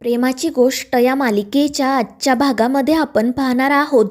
प्रेमाची गोष्ट या मालिकेच्या आजच्या भागामध्ये आपण पाहणार आहोत.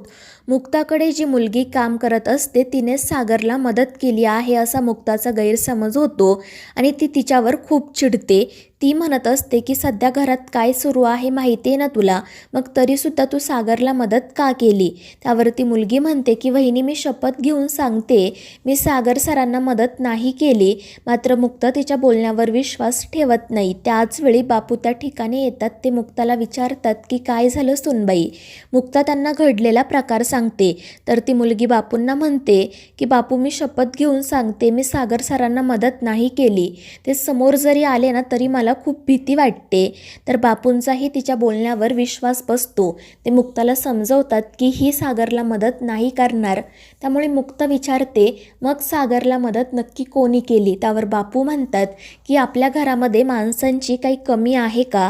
मुक्ताकडे जी मुलगी काम करत असते तिने सागरला मदत केली आहे असा मुक्ताचा गैरसमज होतो आणि ती तिच्यावर खूप चिडते. ती म्हणत असते की सध्या घरात काय सुरू आहे माहिती आहे ना तुला? मग तरीसुद्धा तू सागरला मदत का केली? त्यावरती मुलगी म्हणते की वहिनी मी शपथ घेऊन सांगते. मी सागर सरांना मदत नाही केली. मात्र मुक्ता तिच्या बोलण्यावर विश्वास ठेवत नाही. त्याच वेळी बापू त्या ठिकाणी येतात. ते मुक्ताला विचारतात की काय झालं सुनबाई मुक्ता त्यांना घडलेला प्रकार सांगते. तर ती मुलगी बापूंना म्हणते की बापू मी शपथ घेऊन सांगते. मी सागर सरांना मदत नाही केली. ते समोर जरी आले ना तरी मला खूप भीती वाटते. तर बापूंचाही तिच्या बोलण्यावर विश्वास बसतो. ते मुक्ताला समजवतात की ही सागरला मदत नाही करणार. त्यामुळे मुक्ता विचारते मग सागरला मदत नक्की कोणी केली? त्यावर बापू म्हणतात की आपल्या घरामध्ये माणसांची काही कमी आहे का?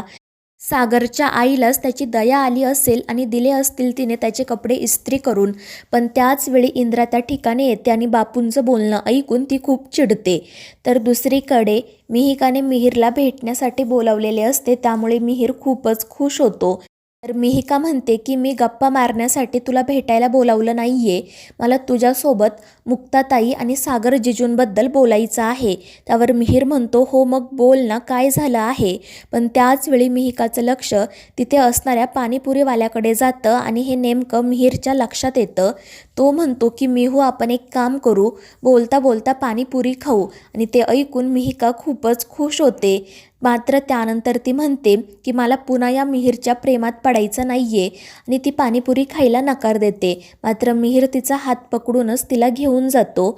सागरच्या आईलाच त्याची दया आली असेल आणि दिले असतील तिने त्याचे कपडे इस्त्री करून. पण त्याच वेळी इंद्रा त्या ठिकाणी येते आणि बापूंचं बोलणं ऐकून ती खूप चिडते. तर दुसरीकडे मिहिकाने मिहीरला भेटण्यासाठी बोलावलेले असते त्यामुळे मिहीर खूपच खुश होतो. तर मिहिका म्हणते की मी गप्पा मारण्यासाठी तुला भेटायला बोलावलं नाही आहे मला तुझ्यासोबत मुक्ताताई आणि सागर जिजूंबद्दल बोलायचं आहे. त्यावर मिहीर म्हणतो हो मग बोल ना काय झालं आहे? पण त्याच वेळी मिहिकाचं लक्ष तिथे असणाऱ्या पाणीपुरीवाल्याकडे जातं आणि हे नेमकं मिहीरच्या लक्षात येतं. तो म्हणतो की मिहू हो, आपण एक काम करू. बोलता बोलता पाणीपुरी खाऊ. आणि ते ऐकून मिहिका खूपच खुश होते. मात्र त्यानंतर ती म्हणते की मला पुन्हा या मिहीरच्या प्रेमात पडायचं नाही आहे आणि ती पाणीपुरी खायला नकार देते. मात्र मिहीर तिचा हात पकडूनच तिला घेऊन जातो.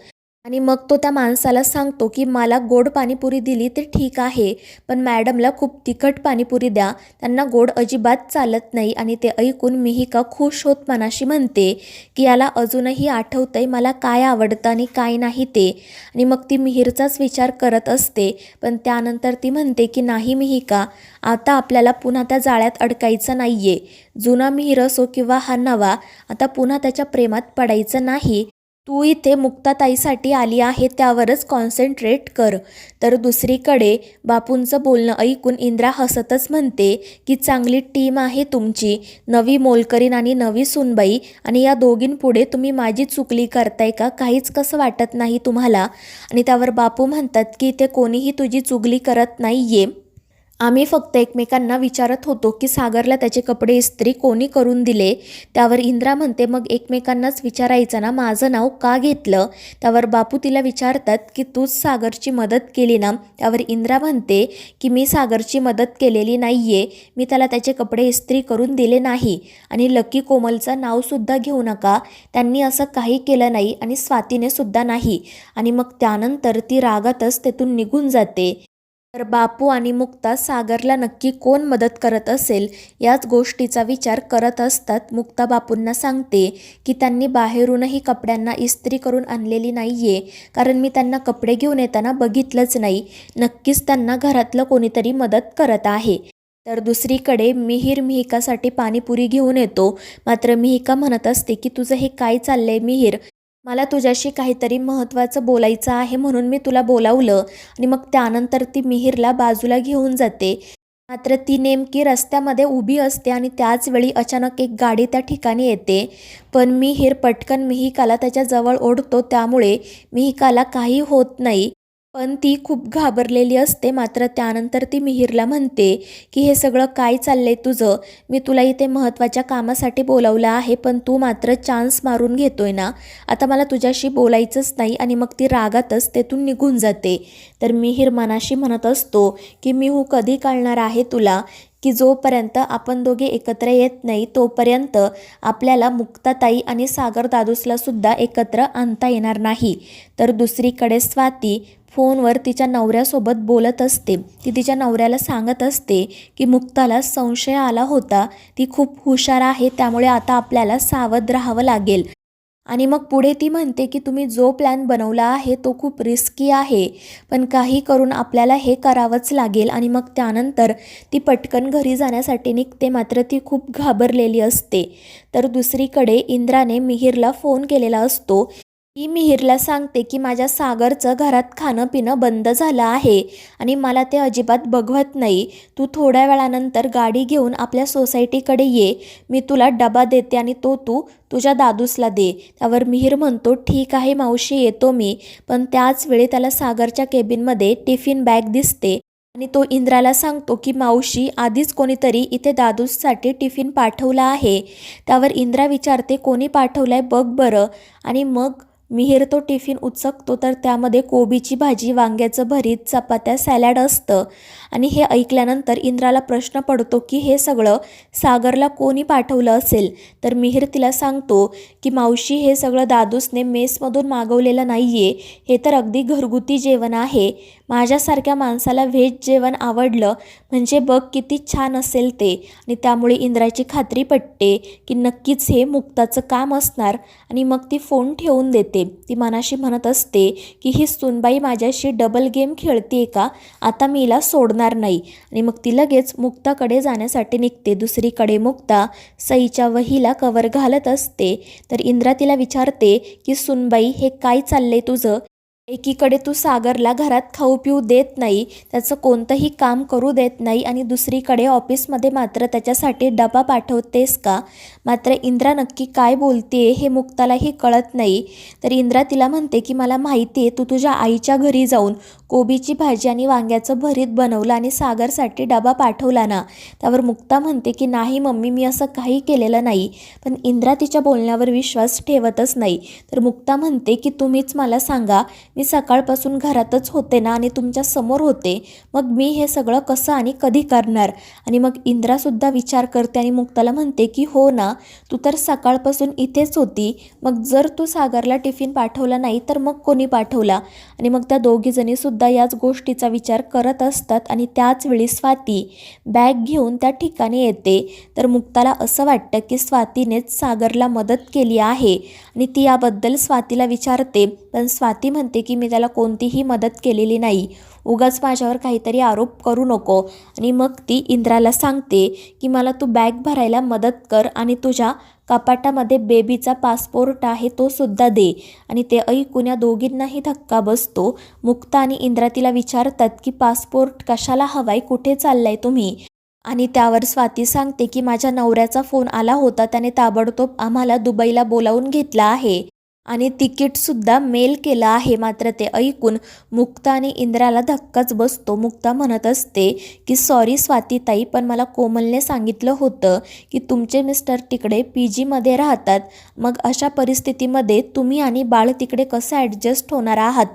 आणि मग तो त्या माणसाला सांगतो की मला गोड पाणीपुरी दिली तर ठीक आहे पण मॅडमला खूप तिखट पाणीपुरी द्या. त्यांना गोड अजिबात चालत नाही आणि ते ऐकून मिहिका खुश होत मनाशी म्हणते की याला अजूनही आठवतं आहे मला काय आवडतं आणि काय नाही ते. आणि मग ती मिहीरचाच विचार करत असते पण त्यानंतर ती म्हणते की नाही मिहिका आता आपल्याला पुन्हा त्या जाळ्यात अडकायचं नाही आहे जुना मिहीर असो किंवा हा नवा आता पुन्हा त्याच्या प्रेमात पडायचं नाही. तू इथे मुक्ताताईसाठी आली आहे त्यावरच कॉन्सन्ट्रेट कर. तर दुसरीकडे बापूंचं बोलणं ऐकून इंद्रा हसतच म्हणते की चांगली टीम आहे तुमची. नवी मोलकरीन आणि नवी सुनबाई आणि या दोघींपुढे तुम्ही माझी चुकली करताय का? काहीच कसं वाटत नाही तुम्हाला? आणि त्यावर बापू म्हणतात की इथे कोणीही तुझी चुगली करत नाही आहे आम्ही फक्त एकमेकांना विचारत होतो की सागरला त्याचे कपडे इस्त्री कोणी करून दिले? त्यावर इंद्रा म्हणते मग एकमेकांनाच विचारायचं ना? माझं नाव का घेतलं? त्यावर बापू तिला विचारतात की तूच सागरची मदत केली ना? त्यावर इंद्रा म्हणते की मी सागरची मदत केलेली नाही आहे मी त्याला त्याचे कपडे इस्त्री करून दिले नाही. आणि लकी कोमलचं नावसुद्धा घेऊ नका. त्यांनी असं काही केलं नाही आणि स्वातीने सुद्धा नाही. आणि मग त्यानंतर ती रागातच तेथून निघून जाते. तर बापू आणि मुक्ता सागरला नक्की कोण मदत करत असेल याच गोष्टीचा विचार करत असतात. मुक्ता बापूंना सांगते की त्यांनी बाहेरूनही कपड्यांना इस्त्री करून आणलेली नाही आहे कारण मी त्यांना कपडे घेऊन येताना बघितलंच नाही. नक्कीच त्यांना घरातलं कोणीतरी मदत करत आहे. तर दुसरीकडे मिहीर मिहिकासाठी पाणीपुरी घेऊन येतो. मात्र मिहिका म्हणत असते की तुझं हे काय चाललंय मिहीर? मला तुझ्याशी काहीतरी महत्त्वाचं बोलायचं आहे म्हणून मी तुला बोलावलं आणि मग त्यानंतर ती मिहीरला बाजूला घेऊन जाते. मात्र ती नेमकी रस्त्यामध्ये उभी असते आणि त्याच वेळी अचानक एक गाडी त्या ठिकाणी येते. पण मिहीर पटकन मिहिकाला त्याच्याजवळ ओढतो त्यामुळे मिहिकाला काही होत नाही. पण ती खूप घाबरलेली असते. मात्र त्यानंतर ती मिहीरला म्हणते की हे सगळं काय चाललंय तुझं? मी तुला इथे महत्त्वाच्या कामासाठी बोलावलं आहे पण तू मात्र चान्स मारून घेतोय ना? आता मला तुझ्याशी बोलायचंच नाही आणि मग ती रागातच तेथून निघून जाते. तर मिहीर मनाशी म्हणत असतो की मी हू कधी कळणार आहे तुला की जोपर्यंत आपण दोघे एकत्र येत नाही तोपर्यंत आपल्याला मुक्ताताई आणि सागर दादूसला सुद्धा एकत्र आणता येणार नाही. तर दुसरीकडे स्वाती फोनवर तिच्या नवऱ्यासोबत बोलत असते. ती तिच्या नवऱ्याला सांगत असते की मुक्ताला संशय आला होता. ती खूप हुशार आहे त्यामुळे आता आपल्याला सावध राहावं लागेल. आणि मग पुढे ती म्हणते की तुम्ही जो प्लॅन बनवला आहे तो खूप रिस्की आहे. पण काही करून आपल्याला हे करावंच लागेल. आणि मग त्यानंतर ती पटकन घरी जाण्यासाठी निघते. मात्र ती खूप घाबरलेली असते. तर दुसरीकडे इंद्राने मिहीरला फोन केलेला असतो. ती मिहिरला सांगते की माझ्या सागरचं घरात खाणं पिणं बंद झालं आहे आणि मला ते अजिबात बघवत नाही. तू थोड्या वेळानंतर गाडी घेऊन आपल्या सोसायटीकडे ये. मी तुला डबा देते आणि तो तू तुझ्या दादूसला दे. त्यावर मिहिर म्हणतो ठीक आहे मावशी येतो मी. पण त्याच वेळी त्याला सागरच्या केबिनमध्ये टिफिन बॅग दिसते आणि तो इंद्राला सांगतो की मावशी आधीच कोणीतरी इथे दादूसाठी टिफिन पाठवला आहे. त्यावर इंद्रा विचारते कोणी पाठवलाय? बघ बरं. आणि मग मिहीर तो टिफिन उचकतो तर त्यामध्ये कोबीची भाजी वांग्याचं भरीत चपात्या सॅलॅड असतं. आणि हे ऐकल्यानंतर इंद्राला प्रश्न पडतो की हे सगळं सागरला कोणी पाठवलं असेल? तर मिहिर तिला सांगतो की मावशी हे सगळं दादूसने मेसमधून मागवलेलं नाही आहे हे तर अगदी घरगुती जेवण आहे. माझ्यासारख्या माणसाला व्हेज जेवण आवडलं म्हणजे बघ किती छान असेल ते. आणि त्यामुळे इंद्राची खात्री पटते की नक्कीच हे मुक्ताचं काम असणार. आणि मग ती फोन ठेवून देते. ती मनाशी म्हणत असते की ही सुनबाई माझ्याशी डबल गेम खेळते का? आता मी हिला सोडणार नाही. आणि मग ती लगेच मुक्ताकडे जाण्यासाठी निघते. दुसरीकडे मुक्ता सईच्या वहीला कवर घालत असते. तर इंद्रा तिला विचारते की सुनबाई हे काय चाललंय तुझं? एकीकडे तू सागरला घरात खाऊ पिऊ देत नाही त्याचं कोणतंही काम करू देत नाही आणि दुसरीकडे ऑफिसमध्ये मात्र त्याच्यासाठी डबा पाठवतेस का? मात्र इंद्रा नक्की काय बोलते हे मुक्तालाही कळत नाही. तर इंद्रा तिला म्हणते की मला माहिती आहे तू तुझ्या आईच्या घरी जाऊन कोबीची भाजी आणि वांग्याचं भरीत बनवलं आणि सागरसाठी डबा पाठवला ना? त्यावर मुक्ता म्हणते की नाही मम्मी मी असं काही केलेलं नाही. पण इंद्रा तिच्या बोलण्यावर विश्वास ठेवतच नाही. तर मुक्ता म्हणते की तुम्हीच मला सांगा मी सकाळपासून घरातच होते ना आणि तुमच्यासमोर होते. मग मी हे सगळं कसं आणि कधी करणार? आणि मग इंद्रासुद्धा विचार करते आणि मुक्ताला म्हणते की हो ना तू तर सकाळपासून इथेच होती. मग जर तू सागरला टिफिन पाठवला नाही तर मग कोणी पाठवला? आणि मग त्या दोघीजणीसुद्धा याच गोष्टीचा विचार करत असतात आणि त्याच वेळी स्वाती बॅग घेऊन त्या ठिकाणी येते. तर मुक्ताला असं वाटतं की स्वातीनेच सागरला मदत केली आहे. आणि ती याबद्दल स्वातीला विचारते. पण स्वाती म्हणते की मी त्याला कोणतीही मदत केलेली नाही. उगाच माझ्यावर काहीतरी आरोप करू नको. आणि मग ती इंद्राला सांगते की मला तू बॅग भरायला मदत कर आणि तुझ्या कपाटामध्ये बेबीचा पासपोर्ट आहे तो सुद्धा दे. आणि ते ऐकून या दोघींनाही धक्का बसतो. मुक्ता आणि इंद्रा तिला विचारतात की पासपोर्ट कशाला हवाय कुठे चाललाय तुम्ही? आणि त्यावर स्वाती सांगते की माझ्या नवऱ्याचा फोन आला होता त्याने ताबडतोब आम्हाला दुबईला बोलावून घेतला आहे. आणि तिकीटसुद्धा मेल केलं आहे. मात्र ते ऐकून मुक्ता आणि इंद्राला धक्काच बसतो. मुक्ता म्हणत असते की सॉरी स्वातीताई पण मला कोमलने सांगितलं होतं की तुमचे मिस्टर तिकडे पी जीमध्ये राहतात. मग अशा परिस्थितीमध्ये तुम्ही आणि बाळ तिकडे कसं ॲडजस्ट होणार आहात?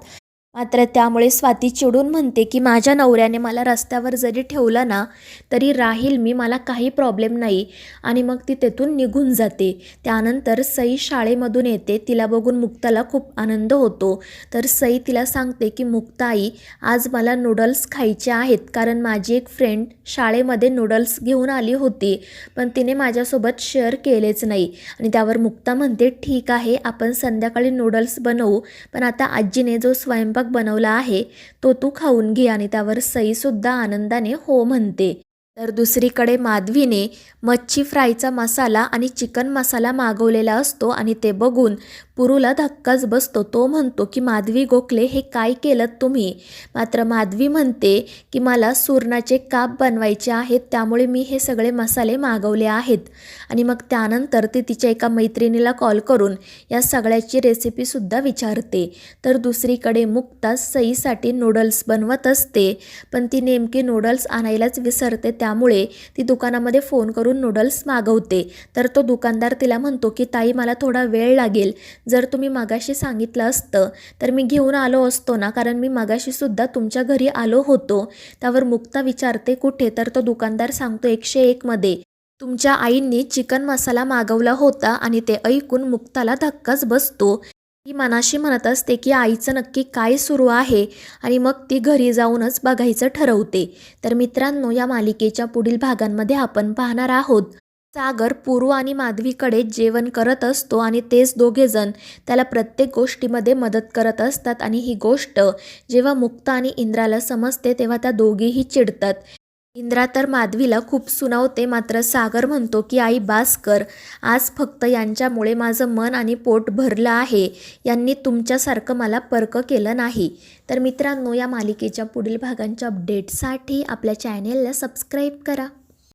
मात्र त्यामुळे स्वाती चिडून म्हणते की माझ्या नवऱ्याने मला रस्त्यावर जरी ठेवलं ना तरी राहील मी मला काही प्रॉब्लेम नाही. आणि मग ती तेथून निघून जाते. त्यानंतर सई शाळेमधून येते. तिला बघून मुक्ताला खूप आनंद होतो. तर सई तिला सांगते की मुक्ताई आज मला नूडल्स खायचे आहेत कारण माझी एक फ्रेंड शाळेमध्ये नूडल्स घेऊन आली होती पण तिने माझ्यासोबत शेअर केलेच नाही. आणि त्यावर मुक्ता म्हणते ठीक आहे आपण संध्याकाळी नूडल्स बनवू पण आता आजीने जो स्वयंपाक बनवला आहे. तो तू खाऊन घे आणि त्यावर सईसुद्धा आनंदाने हो म्हणते. तर दुसरीकडे माधवीने मच्छी फ्रायचा मसाला आणि चिकन मसाला मागवलेला असतो आणि ते बघून पुरूला धक्काच बसतो. तो म्हणतो की माधवी गोखले हे काय केलं तुम्ही? मात्र माधवी म्हणते की मला सुरणाचे काप बनवायचे आहेत त्यामुळे मी हे सगळे मसाले मागवले आहेत. आणि मग त्यानंतर ती तिच्या एका मैत्रिणीला कॉल करून या सगळ्याची रेसिपीसुद्धा विचारते. तर दुसरीकडे मुक्ता सईसाठी नूडल्स बनवत असते पण ती नेमकी नूडल्स आणायलाच विसरते. त्या त्यामुळे ती दुकानामध्ये फोन करून नूडल्स मागवते. तर तो दुकानदार तिला म्हणतो की ताई मला थोडा वेळ लागेल. जर तुम्ही मगाशी सांगितलं असतं तर मी घेऊन आलो असतो ना कारण मी मागाशीसुद्धा तुमच्या घरी आलो होतो. त्यावर मुक्ता विचारते कुठे? तर तो दुकानदार सांगतो एकशे एकमध्ये तुमच्या आईंनी चिकन मसाला मागवला होता आणि ते ऐकून मुक्ताला धक्काच बसतो. ती मनाशी म्हणत असते की आईचं नक्की काय सुरू आहे आणि मग ती घरी जाऊनच बघायचं ठरवते. तर मित्रांनो या मालिकेच्या पुढील भागांमध्ये आपण पाहणार आहोत. सागर पूर्व आणि माधवीकडे जेवण करत असतो आणि तेच दोघेजण त्याला प्रत्येक गोष्टीमध्ये मदत करत असतात आणि ही गोष्ट जेव्हा मुक्ता आणि इंद्राला समजते तेव्हा त्या दोघीही चिडतात. इंद्रा तर माधवीला खूप सुनावते मात्र सागर म्हणतो की आई बास कर. आज फक्त यांच्यामुळे माझं मन आणि पोट भरलं आहे. यांनी तुमच्यासारखं मला पर्क केलं नाही. तर मित्रांनो या मालिकेच्या पुढील भागांच्या अपडेटसाठी आपल्या चॅनेलला सबस्क्राईब करा.